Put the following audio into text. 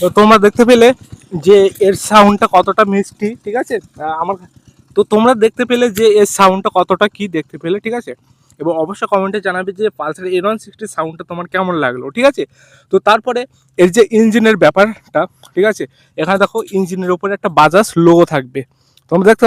তো তোমরা দেখতে পেলে যে এর সাউন্ডটা কতটা মিষ্টি, ঠিক আছে? আমার তো তোমরা দেখতে পেলে যে এর সাউন্ডটা কতটা কি দেখতে পেলে, ঠিক আছে? এবং অবশ্যই কমেন্টে জানাবে যে পালসার এন ওয়ান সিক্সটি সাউন্ডটা তোমার কেমন লাগল, ঠিক আছে? তো তারপরে এর যে ইঞ্জিনের ব্যাপারটা, ঠিক আছে? এখানে দেখো ইঞ্জিনের ওপরে একটা বাজাজ লোগো থাকবে। তোমরা দেখতে